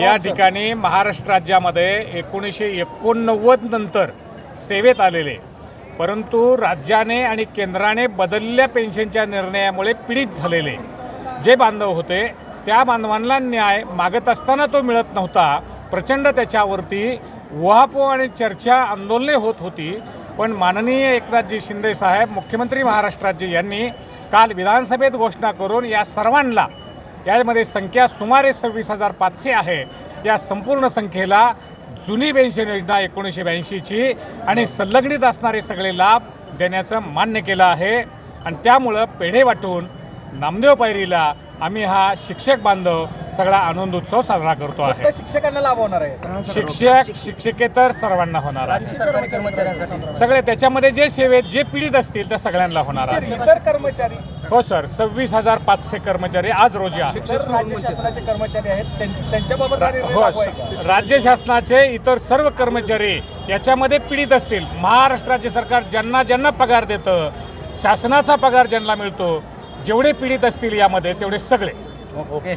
या ठिकाणी महाराष्ट्र राज्यामध्ये एकोणीसशे एकोणनव्वद नंतर सेवेत आलेले. परंतु राज्याने आणि केंद्राने बदलल्या पेन्शनच्या निर्णयामुळे पीडित झालेले. जे बांधव होते त्या बांधवांना न्याय मागत असताना तो मिळत नव्हता. प्रचंड त्याच्यावरती उहापोह आणि चर्चा आंदोलने होत होती पण माननीय एकनाथजी शिंदे साहेब मुख्यमंत्री महाराष्ट्राचे यांनी काल विधानसभेत घोषणा करून या सर्वांना यामध्ये संख्या सुमारे सव्वीस हजार पाचशे आहे या संपूर्ण संख्येला जुनी पेन्शन योजना एकोणीसशे ब्याऐंशीची आणि संलग्नित असणारे सगळे लाभ देण्याचं मान्य केलं आहे. आणि त्यामुळं पेढे वाटून नामदेव पायरीला आम्ही हा शिक्षक बांधव सगळा आनंद उत्सव साजरा करतो आहे. शिक्षकांना लाभ होणार आहे शिक्षक शिक्षकेतर सर्वांना होणार आहे. राज्य सरकारी कर्मचाऱ्यांसाठी. सगळे त्याच्यामध्ये जे सेवेत जे पीडित असतील त्या सगळ्यांना होणार आहे. इतर कर्मचारी. हो सर. सव्वीस हजार पाचशे कर्मचारी आज रोजी राज्य शासनाचे कर्मचारी आहेत. त्यांच्याबाबत हा हो? राज्य शासनाचे इतर सर्व कर्मचारी याच्यामध्ये पीडित असतील. महाराष्ट्राचे सरकार ज्यांना ज्यांना पगार देतं शासनाचा पगार ज्यांना मिळतो जेवढे पीडित असतील यामध्ये तेवढे सगळे. ओके.